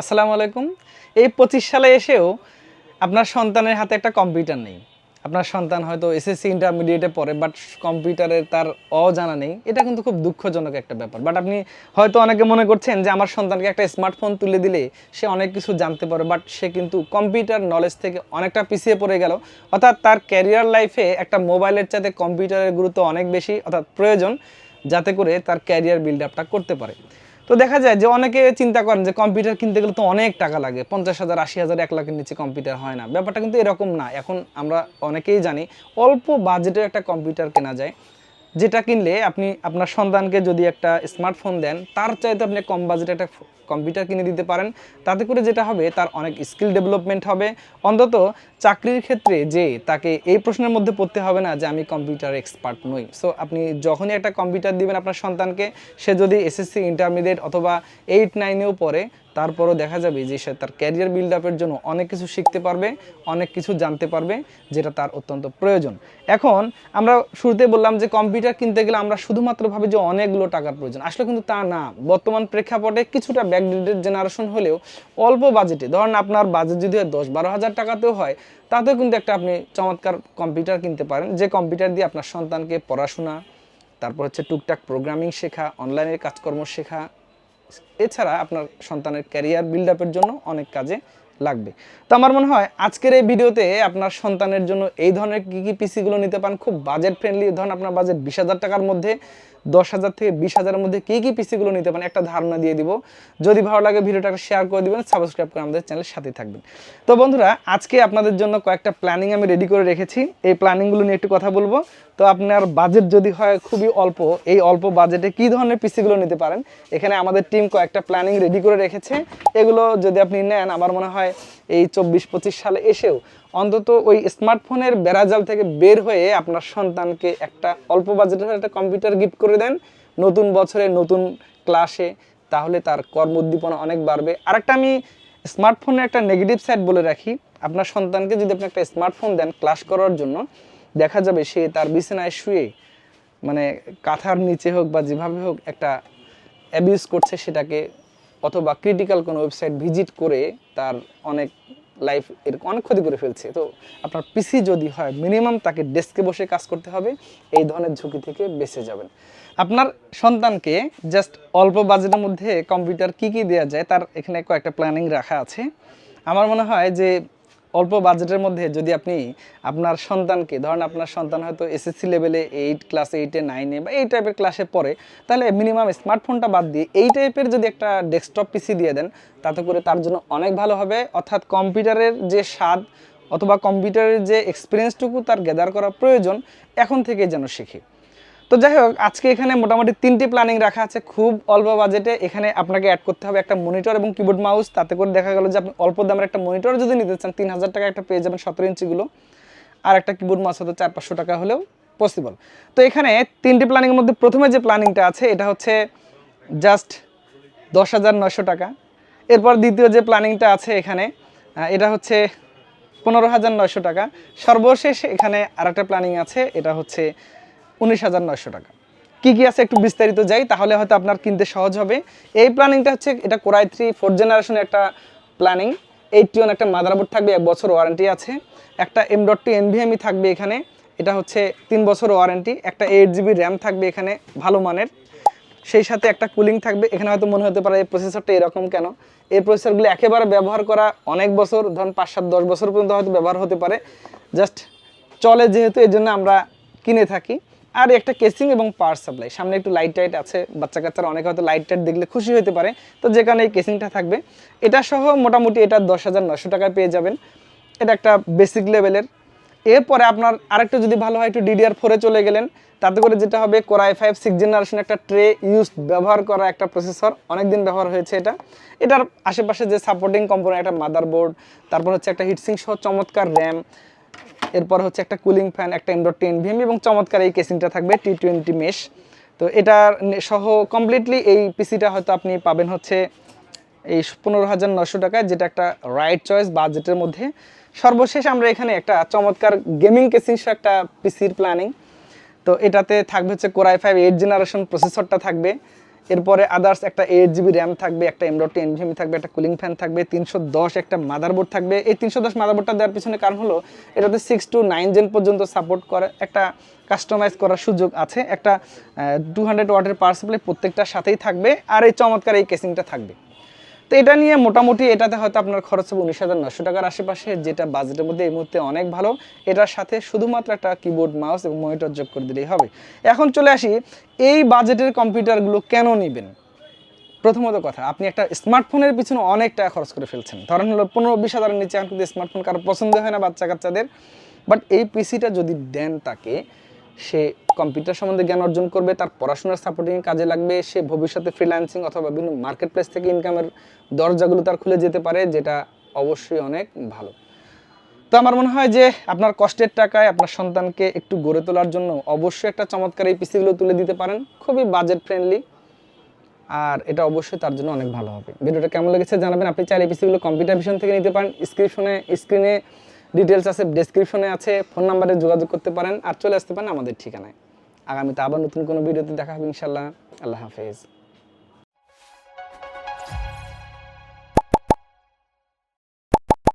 আসসালামু আলাইকুম। এই পঁচিশ সালে এসেও আপনার সন্তানের হাতে একটা কম্পিউটার নেই। আপনার সন্তান হয়তো এসএসসি, ইন্টারমিডিয়েটে পড়ে বাট কম্পিউটারের তার অজানা নেই। এটা কিন্তু খুব দুঃখজনক একটা ব্যাপার। বাট আপনি হয়তো অনেকে মনে করছেন যে আমার সন্তানকে একটা স্মার্টফোন তুলে দিলে সে অনেক কিছু জানতে পারে বাট সে কিন্তু কম্পিউটার নলেজ থেকে অনেকটা পিছিয়ে পড়ে গেল। অর্থাৎ তার ক্যারিয়ার লাইফে একটা মোবাইলের চাইতে কম্পিউটারের গুরুত্ব অনেক বেশি, অর্থাৎ প্রয়োজন, যাতে করে তার ক্যারিয়ার বিল্ড আপটা করতে পারে। তো দেখা যায় যে অনেকে চিন্তা করেন যে কম্পিউটার কিনতে গেলে তো অনেক টাকা লাগে, পঞ্চাশ হাজার, আশি হাজার, এক লাখের নিচে কম্পিউটার হয় না। ব্যাপারটা কিন্তু এরকম না। এখন আমরা অনেকেই জানি, অল্প বাজেটের একটা কম্পিউটার কেনা যায়। যেটা কিনলে আপনি আপনার সন্তানকে যদি একটা স্মার্টফোন দেন, তার চাইতে আপনি কম বাজেটে একটা কম্পিউটার কিনে দিতে পারেন। তাতে করে যেটা হবে, তার অনেক স্কিল ডেভেলপমেন্ট হবে। অন্তত চাকরির ক্ষেত্রে যে তাকে এই প্রশ্নের মধ্যে পড়তে হবে না যে, আমি কম্পিউটার এক্সপার্ট নই। সো আপনি যখনই একটা কম্পিউটার দিবেন আপনার সন্তানকে, সে যদি এসএসসি ইন্টারমিডিয়েট অথবা এইট নাইনেও পড়ে তারপরও দেখা যাবে যে সে তার ক্যারিয়ার বিল্ড আপের জন্য অনেক কিছু শিখতে পারবে, অনেক কিছু জানতে পারবে, যেটা তার অত্যন্ত প্রয়োজন। এখন আমরা শুরুতে বললাম যে কম্পিউটার কিনতে গেলে আমরা শুধুমাত্র ভাবি যে অনেকগুলো টাকার প্রয়োজন। আসলে কিন্তু তা না। বর্তমান প্রেক্ষাপটে কিছুটা ব্যাকডেটেড জেনারেশন হলেও অল্প বাজেটে ধরেন আপনার বাজেট যদি হয় দশ বারো হাজার টাকাতেও হয়, তাতেও কিন্তু একটা আপনি চমৎকার কম্পিউটার কিনতে পারেন। যে কম্পিউটার দিয়ে আপনার সন্তানকে পড়াশোনা, তারপর হচ্ছে টুকটাক প্রোগ্রামিং শেখা অনলাইনের কাজকর্ম শেখা এছাড়া আপনার সন্তানের ক্যারিয়ার বিল্ড আপের জন্য অনেক কাজে লাগবে। তো আমার মনে হয় আজকের এই ভিডিওতে আপনার সন্তানের জন্য এই ধরনের কী কী পিসিগুলো নিতে পারেন, খুব বাজেট ফ্রেন্ডলি ধরুন আপনার বাজেট বিশ হাজার টাকার মধ্যে দশ হাজার থেকে বিশ হাজারের মধ্যে কী কী পিসিগুলো নিতে পারেন, একটা ধারণা দিয়ে দিব। যদি ভালো লাগে ভিডিওটা শেয়ার করে দিবেন সাবস্ক্রাইব করে আমাদের চ্যানেলের সাথে থাকবেন। তো বন্ধুরা, আজকে আপনাদের জন্য কয়েকটা প্ল্যানিং আমি রেডি করে রেখেছি। এই প্ল্যানিংগুলো নিয়ে একটু কথা বলব। তো আপনার বাজেট যদি হয় খুবই অল্প, এই অল্প বাজেটে কি ধরনের পিসিগুলো নিতে পারেন? এখানে আমাদের টিম কয়েকটা প্ল্যানিং রেডি করে রেখেছে। এগুলো যদি আপনি নেন, আমার মনে হয় এই চব্বিশ পঁচিশ সালে এসেও অন্তত ওই স্মার্টফোনের বেড়াজাল থেকে বের হয়ে আপনার সন্তানকে একটা অল্প বাজেটের একটা কম্পিউটার গিফট করে দেন নতুন বছরে নতুন ক্লাসে, তাহলে তার কর্ম উদ্দীপনা অনেক বাড়বে। আরেকটা আমি স্মার্টফোনের একটা নেগেটিভ সাইড বলে রাখি, আপনার সন্তানকে যদি আপনি একটা স্মার্টফোন দেন ক্লাস করার জন্য, দেখা যাবে সে তার বিছানায় শুয়ে মানে কাঁথার নিচে হোক বা যেভাবে হোক একটা অ্যাবিউজ করছে সেটাকে অথবা ক্রিটিক্যাল কোনো ওয়েবসাইট ভিজিট করে তার অনেক লাইফ এরকম অনেক ক্ষতি করে ফেলছে। তো আপনার পিসি যদি হয় মিনিমাম তাকে ডেস্কে বসে কাজ করতে হবে, এই ধরনের ঝুঁকি থেকে বেঁচে যাবেন। আপনার সন্তানকে জাস্ট অল্প বাজেটের মধ্যে কম্পিউটার কি কি দেওয়া যায়, তার এখানে কয়েকটা প্ল্যানিং রাখা আছে। আমার মনে হয় যে অল্প বাজেটের মধ্যে যদি আপনি আপনার সন্তানকে, ধরেন আপনার সন্তান হয়তো এসএসসি লেভেলে এইট ক্লাস এইটে নাইনে বা এই টাইপের ক্লাসে পড়ে, তাহলে মিনিমাম স্মার্টফোনটা বাদ দিয়ে এই টাইপের যদি একটা ডেস্কটপ পিসি দিয়ে দেন, তাতে করে তার জন্য অনেক ভালো হবে। অর্থাৎ কম্পিউটারের যে স্বাদ অথবা কম্পিউটারের যে এক্সপিরিয়েন্সটুকু তার গ্যাদার করা প্রয়োজন, এখন থেকে যেন শিখে। তো যাই হোক, আজকে এখানে মোটামুটি তিনটি প্ল্যানিং রাখা আছে। খুব অল্প বাজেটে এখানে আপনাকে অ্যাড করতে হবে একটা মনিটর এবং কিবোর্ড মাউস তাতে করে দেখা গেল যে আপনি অল্প দামের একটা মনিটর যদি নিতে চান, তিন হাজার টাকা একটা পেয়ে যাবেন সতেরো ইঞ্চিগুলো আর একটা কিবোর্ড মাউস হয়তো চার পাঁচশো টাকা হলেও পসিবল তো এখানে তিনটি প্ল্যানিংয়ের মধ্যে প্রথমে যে প্ল্যানিংটা আছে, এটা হচ্ছে জাস্ট দশ হাজার নশো টাকা। এরপর দ্বিতীয় যে প্ল্যানিংটা আছে এখানে এটা হচ্ছে পনেরো হাজার নয়শো টাকা। সর্বশেষ এখানে আরেকটা প্ল্যানিং আছে, এটা হচ্ছে উনিশ হাজার নয়শো টাকা। কি কি আছে একটু বিস্তারিত যাই, তাহলে হয়তো আপনার কিনতে সহজ হবে। এই প্ল্যানিংটা হচ্ছে, এটা কোরাই থ্রি ফোর্থ জেনারেশনের একটা প্ল্যানিং এইটটি ওয়ান একটা মাদারবোর্ড থাকবে, এক বছর ওয়ারেন্টি আছে। একটা এম ডট টু এনভিএমই থাকবে এখানে। এটা হচ্ছে তিন বছর ওয়ারেন্টি একটা এইট জিবি র্যাম থাকবে এখানে, ভালো মানের। সেই সাথে একটা কুলিং থাকবে। এখানে হয়তো মনে হতে পারে এই প্রসেসরটা এরকম কেন? এই প্রসেসরগুলো একেবারে ব্যবহার করা অনেক বছর, ধরুন পাঁচ সাত দশ বছর পর্যন্ত হয়তো ব্যবহার হতে পারে। জাস্ট চলে যেহেতু এই জন্য আমরা কিনে থাকি। আর একটা কেসিং এবং পাওয়ার সাপ্লাই সামনে একটু লাইট টাইট আছে, বাচ্চা কাচ্চারা অনেকে হয়তো লাইট টাইট দেখলে খুশি হতে পারে। তো যেখানে এই কেসিংটা থাকবে। এটা সহ মোটামুটি এটা দশ হাজার নশো টাকায় পেয়ে যাবেন। এটা একটা বেসিক লেভেলের এরপরে আপনার আরেকটু যদি ভালো হয়, একটু ডিডিআর ফোরে চলে গেলেন। তাতে করে যেটা হবে core i five six generation একটা ট্রে ইউজ ব্যবহার করা একটা প্রসেসর অনেকদিন ব্যবহার হয়েছে এটা। এটার আশেপাশে যে সাপোর্টিং কম্পোনেন্ট একটা মাদারবোর্ড তারপর হচ্ছে একটা হিটসিং সহ চমৎকার র্যাম এরপর হচ্ছে একটা কুলিং ফ্যান একটা এমডট টেন ভিএম এবং চমৎকার এই কেসিংটা থাকবে টি টোয়েন্টি মেশ তো এটার সহ কমপ্লিটলি এই পিসিটা হয়তো আপনি পাবেন হচ্ছে এই পনেরো হাজার নশো টাকায়, যেটা একটা রাইট চয়েস বাজেটের মধ্যে। সর্বশেষ আমরা এখানে একটা চমৎকার গেমিং কেসিং সহ একটা পিসির প্ল্যানিং তো এটাতে থাকবে হচ্ছে core i five eight generation প্রসেসরটা থাকবে। এরপরে আদার্স একটা এইট জিবি র্যাম থাকবে, একটা এমডট এনভিএমি থাকবে, একটা কুলিং ফ্যান থাকবে, তিনশো দশ একটা মাদারবোর্ড থাকবে। এই তিনশো দশ মাদারবোর্ডটা দেওয়ার পিছনে কারণ হলো, এটাতে সিক্স টু নাইন জেন পর্যন্ত সাপোর্ট করে, একটা কাস্টমাইজ করার সুযোগ আছে। একটা টু হান্ড্রেড ওয়াটের পাওয়ার সাপ্লাই প্রত্যেকটার সাথেই থাকবে, আর এই চমৎকার এই কেসিংটা থাকবে। তো এটা নিয়ে মোটামুটি এটাতে হয়তো আপনার খরচ হবে উনিশ হাজার নশো টাকার আশেপাশে, যেটা বাজেটের মধ্যে এই মুহূর্তে অনেক ভালো। এটার সাথে শুধুমাত্র একটা কিবোর্ড মাউস এবং মনিটর যোগ করে দিলেই হবে। এখন চলে আসি, এই বাজেটের কম্পিউটারগুলো কেন নেবেন? প্রথমত কথা, আপনি একটা স্মার্টফোনের পিছনে অনেক টাকা খরচ করে ফেলছেন। ধরেন হলো পনেরো বিশ হাজারের নিচে এখন কিন্তু স্মার্টফোন কারও পছন্দ হয় না বাচ্চা কাচ্চাদের বাট এই পিসিটা যদি দেন তাকে সে কম্পিউটার সম্বন্ধে জ্ঞান অর্জন করবে, তার পড়াশোনার সাপোর্টিং কাজে লাগবে, সে ভবিষ্যতে ফ্রিল্যান্সিং অথবা বিভিন্ন মার্কেট প্লেস থেকে ইনকামের দরজাগুলো তার খুলে যেতে পারে, যেটা অবশ্যই অনেক ভালো। তো আমার মনে হয় যে আপনার কষ্টের টাকায় আপনার সন্তানকে একটু গড়ে তোলার জন্য অবশ্যই একটা চমৎকার এই পিসিগুলো তুলে দিতে পারেন, খুবই বাজেট ফ্রেন্ডলি আর এটা অবশ্যই তার জন্য অনেক ভালো হবে। ভিডিওটা কেমন লেগেছে জানাবেন, আপনি চাইলে পিসিগুলো কম্পিউটার ভিশন থেকে নিতে পারেন স্ক্রিপশনে স্ক্রিনে ডিটেলস আছে ডেসক্রিপশনে আছে ফোন নাম্বারে যোগাযোগ করতে পারেন আর চলে আসতে পারেন আমাদের ঠিকানায়। আগামীতে আবার নতুন কোনো ভিডিওতে দেখা হবে ইনশাল্লাহ আল্লাহ হাফেজ।